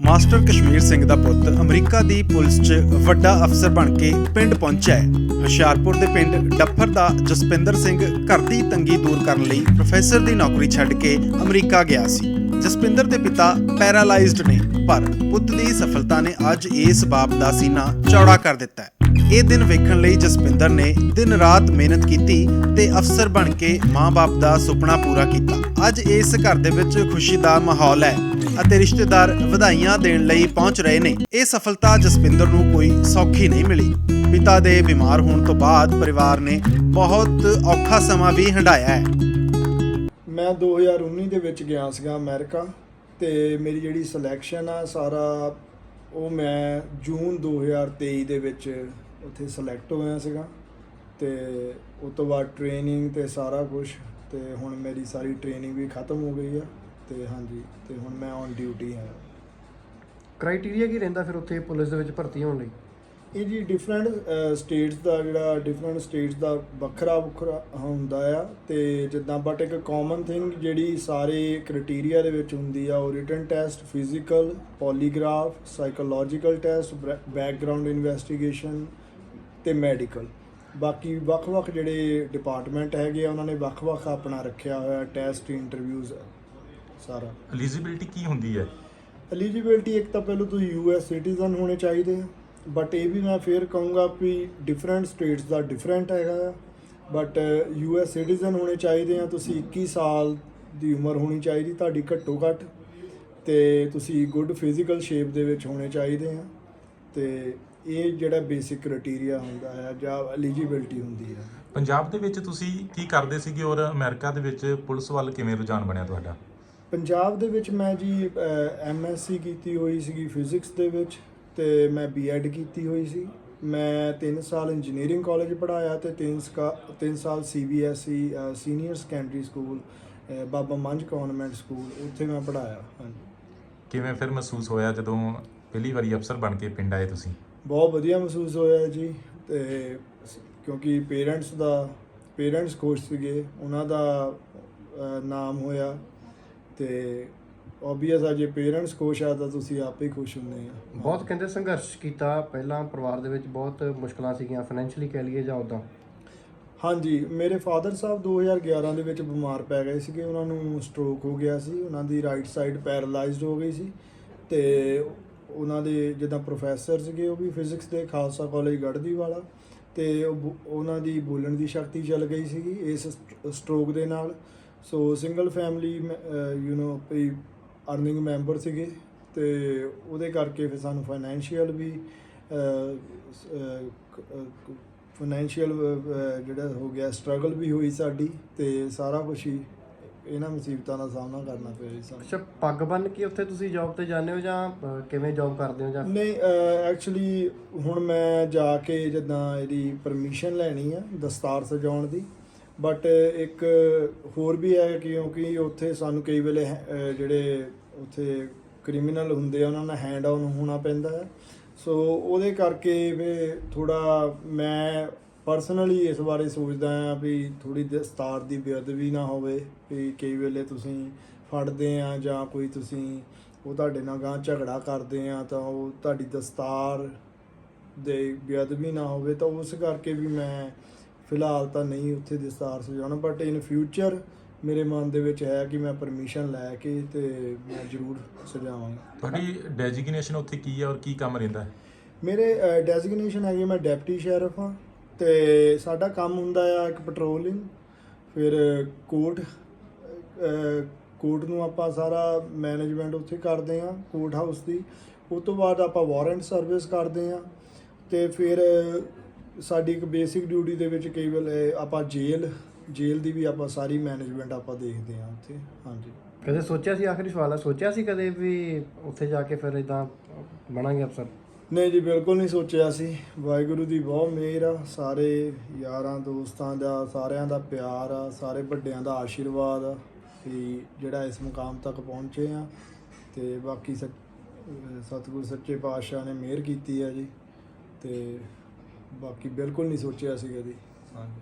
Master Kashmir Singh ਦਾ ਪੁੱਤ America ਦੀ police 'ਚ ਵੱਡਾ ਅਫਸਰ ਬਣ ਕੇ ਪਿੰਡ ਪਹੁੰਚਿਆ ਹੈ। ਹੁਸ਼ਿਆਰਪੁਰ ਦੇ ਪਿੰਡ ਡੱਫਰ ਦਾ ਜਸਪਿੰਦਰ ਸਿੰਘ ਘਰ ਦੀ ਤੰਗੀ ਦੂਰ ਕਰਨ ਲਈ ਪ੍ਰੋਫੈਸਰ ਦੀ ਨੌਕਰੀ ਛੱਡ ਕੇ ਅਮਰੀਕਾ ਗਿਆ ਸੀ। ਜਸਪਿੰਦਰ ਦੇ ਪਿਤਾ ਪੈਰਾਲਾਈਜ਼ਡ ਨੇ, ਪਰ ਪੁੱਤ ਦੀ ਸਫਲਤਾ ਨੇ ਅੱਜ ਇਸ ਬਾਪ ਦਾ ਸੀਨਾ ਚੌੜਾ ਕਰ ਦਿੱਤਾ ਹੈ। ਇਹ ਦਿਨ ਵੇਖਣ ਲਈ ਜਸਪਿੰਦਰ ਨੇ ਦਿਨ ਰਾਤ ਮਿਹਨਤ ਕੀਤੀ ਤੇ ਅਫਸਰ ਬਣ ਕੇ ਮਾਂ-ਬਾਪ ਦਾ ਸੁਪਨਾ ਪੂਰਾ ਕੀਤਾ। ਅੱਜ ਇਸ ਘਰ ਦੇ ਵਿੱਚ ਖੁਸ਼ੀ ਦਾ ਮਾਹੌਲ ਹੈ ਅਤੇ ਰਿਸ਼ਤੇਦਾਰ ਵਧਾਈਆਂ ਦੇਣ ਲਈ ਪਹੁੰਚ ਰਹੇ ਨੇ। ਇਹ ਸਫਲਤਾ ਜਸਪਿੰਦਰ ਨੂੰ ਕੋਈ ਸੌਖੀ ਨਹੀਂ ਮਿਲੀ। ਪਿਤਾ ਦੇ ਬਿਮਾਰ ਹੋਣ ਤੋਂ ਬਾਅਦ ਪਰਿਵਾਰ ਨੇ ਬਹੁਤ ਔਖਾ ਸਮਾਂ ਵੀ ਹੰਢਾਇਆ ਹੈ। ਮੈਂ 2019 ਦੇ ਵਿੱਚ ਗਿਆ ਸੀਗਾ ਅਮਰੀਕਾ ਤੇ ਮੇਰੀ ਜਿਹੜੀ ਸਿਲੈਕਸ਼ਨ ਆ ਸਾਰਾ ਉਹ ਮੈਂ ਜੂਨ 2023 ਦੇ ਵਿੱਚ ਉੱਥੇ ਸਿਲੈਕਟ ਹੋਇਆ ਸੀਗਾ ਤੇ ਉਸ ਤੋਂ ਬਾਅਦ ਟ੍ਰੇਨਿੰਗ ਤੇ ਸਾਰਾ ਕੁਝ ਤੇ ਹੁਣ ਮੇਰੀ ਸਾਰੀ ਟ੍ਰੇਨਿੰਗ ਵੀ ਖਤਮ ਹੋ ਗਈ ਆ ਤੇ ਹਾਂਜੀ ਤੇ ਹੁਣ ਮੈਂ ਔਨ ਡਿਊਟੀ ਹਾਂ ਕ੍ਰਾਈਟੇਰੀਆ ਕੀ ਰਹਿੰਦਾ ਫਿਰ ਉੱਥੇ ਪੁਲਿਸ ਦੇ ਵਿੱਚ ਭਰਤੀ ਹੋਣ ਲਈ? ਇਹ ਜੀ ਡਿਫਰੈਂਟ ਸਟੇਟਸ ਦਾ ਜਿਹੜਾ ਡਿਫਰੈਂਟ ਸਟੇਟਸ ਦਾ ਵੱਖਰਾ ਵੱਖਰਾ ਹੁੰਦਾ ਆ ਤੇ ਜਿੱਦਾਂ ਬਟ ਇੱਕ ਕਾਮਨ ਥਿੰਗ ਜਿਹੜੀ ਸਾਰੇ ਕ੍ਰਾਈਟੇਰੀਆ ਦੇ ਵਿੱਚ ਹੁੰਦੀ ਆ ਉਹ written test physical polygraph psychological test background investigation ਤੇ ਮੈਡੀਕਲ। ਬਾਕੀ ਵੱਖ-ਵੱਖ ਜਿਹੜੇ ਡਿਪਾਰਟਮੈਂਟ ਹੈਗੇ ਆ ਉਹਨਾਂ ਨੇ ਵੱਖ-ਵੱਖ ਆਪਣਾ ਰੱਖਿਆ ਹੋਇਆ ਟੈਸਟ ਇੰਟਰਵਿਊਜ਼ ਸਾਰਾ। ਐਲੀਜੀਬਿਲਟੀ ਕੀ ਹੁੰਦੀ ਹੈ? ਐਲੀਜੀਬਿਲਟੀ ਇੱਕ ਤਾਂ ਪਹਿਲਾਂ ਤੁਸੀਂ ਯੂਐਸ ਸਿਟੀਜ਼ਨ ਹੋਣੇ ਚਾਹੀਦੇ ਆ। ਬਟ ਇਹ ਵੀ ਮੈਂ ਫੇਰ ਕਹੂੰਗਾ ਵੀ ਡਿਫਰੈਂਟ ਸਟੇਟਸ ਦਾ ਡਿਫਰੈਂਟ ਹੈਗਾ ਆ। ਬਟ ਯੂਐਸ ਸਿਟੀਜ਼ਨ ਹੋਣੇ ਚਾਹੀਦੇ ਆ ਤੁਸੀਂ 21 ਸਾਲ ਦੀ ਉਮਰ ਹੋਣੀ ਚਾਹੀਦੀ ਤੁਹਾਡੀ ਘੱਟੋ ਘੱਟ। ਤੇ ਤੁਸੀਂ ਗੁੱਡ ਫਿਜ਼ੀਕਲ ਸ਼ੇਪ ਦੇ ਵਿੱਚ ਹੋਣੇ ਚਾਹੀਦੇ ਆ। ਤੇ ਇਹ ਜਿਹੜਾ ਬੇਸਿਕ ਕ੍ਰਾਈਟੇਰੀਆ ਹੁੰਦਾ ਹੈ ਜਾਂ ਐਲੀਜੀਬਿਲਟੀ ਹੁੰਦੀ ਹੈ? ਪੰਜਾਬ ਦੇ ਵਿੱਚ ਤੁਸੀਂ ਕੀ ਕਰਦੇ ਸੀਗੇ ਔਰ ਅਮਰੀਕਾ ਦੇ ਵਿੱਚ ਪੁਲਿਸ ਵੱਲ ਕਿਵੇਂ ਰੁਝਾਨ ਬਣਿਆ ਤੁਹਾਡਾ? ਪੰਜਾਬ ਦੇ ਵਿੱਚ ਮੈਂ ਜੀ ਐਮਐਸਸੀ ਕੀਤੀ ਹੋਈ ਸੀਗੀ ਫਿਜ਼ਿਕਸ ਦੇ ਵਿੱਚ ਤੇ ਮੈਂ ਬੀਐਡ ਕੀਤੀ ਹੋਈ ਸੀ। ਮੈਂ 3 ਸਾਲ ਇੰਜੀਨੀਅਰਿੰਗ ਕਾਲਜ ਪੜਾਇਆ ਤੇ 3 3 ਸਾਲ CBSE senior secondary school Baba Manjh convent school ਉੱਥੇ ਮੈਂ ਪੜਾਇਆ ਹਾਂਜੀ। ਕਿਵੇਂ ਫਿਰ ਮਹਿਸੂਸ ਹੋਇਆ ਜਦੋਂ ਪਹਿਲੀ ਵਾਰੀ ਅਫਸਰ ਬਣ ਕੇ ਪਿੰਡ ਆਏ ਤੁਸੀਂ? ਬਹੁਤ ਵਧੀਆ ਮਹਿਸੂਸ ਹੋਇਆ ਜੀ ਤੇ ਕਿਉਂਕਿ ਪੇਰੈਂਟਸ ਦਾ ਪੇਰੈਂਟਸ ਖੁਸ਼ ਸੀਗੇ ਉਹਨਾਂ ਦਾ ਨਾਮ ਹੋਇਆ ਤੇ ਓਬਵੀਅਸ ਆ ਜੇ ਪੇਰੈਂਟਸ ਖੁਸ਼ ਆ ਤਾਂ ਤੁਸੀਂ ਆਪੇ ਖੁਸ਼ ਹੁੰਦੇ ਆ। ਬਹੁਤ ਕਹਿੰਦੇ ਸੰਘਰਸ਼ ਕੀਤਾ ਪਹਿਲਾਂ ਪਰਿਵਾਰ ਦੇ ਵਿੱਚ ਬਹੁਤ ਮੁਸ਼ਕਲਾਂ ਸੀਗੀਆਂ ਫਾਈਨੈਂਸ਼ੀਅਲੀ ਕਹਿ ਲਈਏ ਜਾਂ ਉਦਾਂ ਹਾਂਜੀ ਮੇਰੇ ਫਾਦਰ ਸਾਹਿਬ 2011 ਦੇ ਵਿੱਚ ਬਿਮਾਰ ਪੈ ਗਏ ਸੀਗੇ ਉਹਨਾਂ ਨੂੰ ਸਟ੍ਰੋਕ ਹੋ ਗਿਆ ਸੀ ਉਹਨਾਂ ਦੀ ਰਾਈਟ ਸਾਈਡ ਪੈਰਾਲਾਈਜ਼ਡ ਹੋ ਗਈ ਸੀ ਤੇ ਉਹਨਾਂ ਦੇ ਜਿੱਦਾਂ ਪ੍ਰੋਫੈਸਰ ਸੀਗੇ ਉਹ ਵੀ ਫਿਜ਼ਿਕਸ ਦੇ ਖਾਲਸਾ ਕਾਲਜ ਗੜਦੀ ਵਾਲਾ ਤੇ ਉਹ ਬੋ- ਉਹਨਾਂ ਦੀ ਬੋਲਣ ਦੀ ਸ਼ਕਤੀ ਚਲ ਗਈ ਸੀਗੀ ਇਸ ਸਟ੍ਰੋਕ ਦੇ ਨਾਲ। So single family you know we earning member ਸੀਗੇ ਤੇ ਉਹਦੇ ਕਰਕੇ ਫਿਰ ਸਾਨੂੰ ਫਾਈਨੈਂਸ਼ੀਅਲ ਵੀ ਫਾਈਨੈਂਸ਼ੀਅਲ ਜਿਹੜਾ ਹੋ ਗਿਆ ਸਟਰਗਲ ਵੀ ਹੋਈ ਸਾਡੀ ਤੇ ਸਾਰਾ ਕੁਝ ਹੀ ਇਹਨਾਂ ਮੁਸੀਬਤਾਂ ਦਾ ਸਾਹਮਣਾ ਕਰਨਾ ਪਿਆ ਜੀ ਸਾਨੂੰ। ਅੱਛਾ ਪੱਗ ਬੰਨ ਕੇ ਉੱਥੇ ਤੁਸੀਂ ਜੌਬ ਤੇ ਜਾਂਦੇ ਹੋ ਜਾਂ ਅਹ, ਕਿਵੇਂ ਜੌਬ ਕਰਦੇ ਹੋ ਜਾਂ? ਨਹੀਂ ਐਕਚੁਅਲੀ ਹੁਣ ਮੈਂ ਜਾ ਕੇ ਜਿੱਦਾਂ ਇਹਦੀ ਪਰਮਿਸ਼ਨ ਲੈਣੀ ਆ ਦਸਤਾਰ ਸਜਾਉਣ ਦੀ। ਬਟ ਇੱਕ ਹੋਰ ਵੀ ਹੈ ਕਿਉਂਕਿ ਉੱਥੇ ਸਾਨੂੰ ਕਈ ਵੇਲੇ ਅਹ, ਜਿਹੜੇ ਉੱਥੇ ਕ੍ਰਿਮੀਨਲ ਹੁੰਦੇ ਆ ਉਹਨਾਂ ਨਾਲ ਹੈਂਡ ਆਨ ਹੋਣਾ ਪੈਂਦਾ ਹੈ। ਸੋ ਉਹਦੇ ਕਰਕੇ ਵੀ ਥੋੜਾ ਮੈਂ ਪਰਸਨਲੀ ਇਸ ਬਾਰੇ ਸੋਚਦਾ ਆ ਵੀ ਥੋੜੀ ਦਸਤਾਰ ਦੀ ਬੇਅਦਬੀ ਨਾ ਹੋਵੇ ਵੀ ਕਈ ਵੇਲੇ ਤੁਸੀਂ ਫੜਦੇ ਆ ਜਾਂ ਕੋਈ ਤੁਸੀਂ ਉਹ ਤੁਹਾਡੇ ਨਾਲ ਗਾਂ ਝਗੜਾ ਕਰਦੇ ਆ ਤਾਂ ਉਹ ਤੁਹਾਡੀ ਦਸਤਾਰ ਦੇ ਬੇਅਦਬੀ ਨਾ ਹੋਵੇ ਤਾਂ ਉਸ ਕਰਕੇ ਵੀ ਮੈਂ ਫਿਲਹਾਲ ਤਾਂ ਨਹੀਂ ਉੱਥੇ ਦਸਤਾਰ ਸਜਾਉਣਾ ਬਟ ਇਨ ਫਿਊਚਰ ਮੇਰੇ ਮਨ ਦੇ ਵਿੱਚ ਹੈ ਕਿ ਮੈਂ ਪਰਮਿਸ਼ਨ ਲੈ ਕੇ ਤੇ ਮੈਂ ਜ਼ਰੂਰ ਸਜਾਵਾਂਗਾ। ਤੁਹਾਡੀ ਡੈਜਿਗਨੇਸ਼ਨ ਉੱਥੇ ਕੀ ਹੈ ਔਰ ਕੀ ਕੰਮ ਰਹਿੰਦਾ ਹੈ? ਮੇਰੇ ਡੈਜ਼ਿਗਨੇਸ਼ਨ ਹੈਗੀ ਮੈਂ ਡਿਪਟੀ ਸ਼ੈਰਫ ਹਾਂ। ਤੇ ਸਾਡਾ ਕੰਮ ਹੁੰਦਾ ਆ ਇੱਕ ਪੈਟਰੋਲਿੰਗ ਫਿਰ ਕੋਰਟ ਕੋਰਟ ਨੂੰ ਆਪਾਂ ਸਾਰਾ ਮੈਨੇਜਮੈਂਟ ਉੱਥੇ ਕਰਦੇ ਆ ਕੋਰਟ ਹਾਊਸ ਦੀ। ਉਸ ਤੋਂ ਬਾਅਦ ਆਪਾਂ ਵਾਰੰਟ ਸਰਵਿਸ ਕਰਦੇ ਆ ਤੇ ਫਿਰ ਸਾਡੀ ਇੱਕ ਬੇਸਿਕ ਡਿਊਟੀ ਦੇ ਵਿੱਚ ਕਈ ਵੇਲੇ ਆਪਾਂ ਜੇਲ੍ਹ ਜੇਲ੍ਹ ਦੀ ਵੀ ਆਪਾਂ ਸਾਰੀ ਮੈਨੇਜਮੈਂਟ ਆਪਾਂ ਦੇਖਦੇ ਆ ਉੱਥੇ। ਹਾਂਜੀ। ਕਦੇ ਸੋਚਿਆ ਸੀ, ਆਖਰੀ ਸਵਾਲ ਹੈ ਸੋਚਿਆ ਸੀ ਕਦੇ ਵੀ ਉੱਥੇ ਜਾ ਕੇ ਫਿਰ ਇਦਾਂ ਬਣਾਂਗੇ ਅਫਸਰ? ਨਹੀਂ ਜੀ ਬਿਲਕੁਲ ਨਹੀਂ ਸੋਚਿਆ ਸੀ। ਵਾਹਿਗੁਰੂ ਦੀ ਬਹੁਤ ਮਿਹਰ ਆ। ਸਾਰੇ ਯਾਰਾਂ ਦੋਸਤਾਂ ਦਾ ਸਾਰਿਆਂ ਦਾ ਪਿਆਰ ਆ। ਸਾਰੇ ਵੱਡਿਆਂ ਦਾ ਆਸ਼ੀਰਵਾਦ ਆ ਕਿ ਜਿਹੜਾ ਇਸ ਮੁਕਾਮ ਤੱਕ ਪਹੁੰਚੇ ਆ। ਤੇ ਬਾਕੀ ਸਤਿਗੁਰ ਸੱਚੇ ਪਾਤਸ਼ਾਹ ਨੇ ਮਿਹਰ ਕੀਤੀ ਆ ਜੀ। ਤੇ ਬਾਕੀ ਬਿਲਕੁਲ ਨਹੀਂ ਸੋਚਿਆ ਸੀ ਕਦੀ। ਹਾਂਜੀ।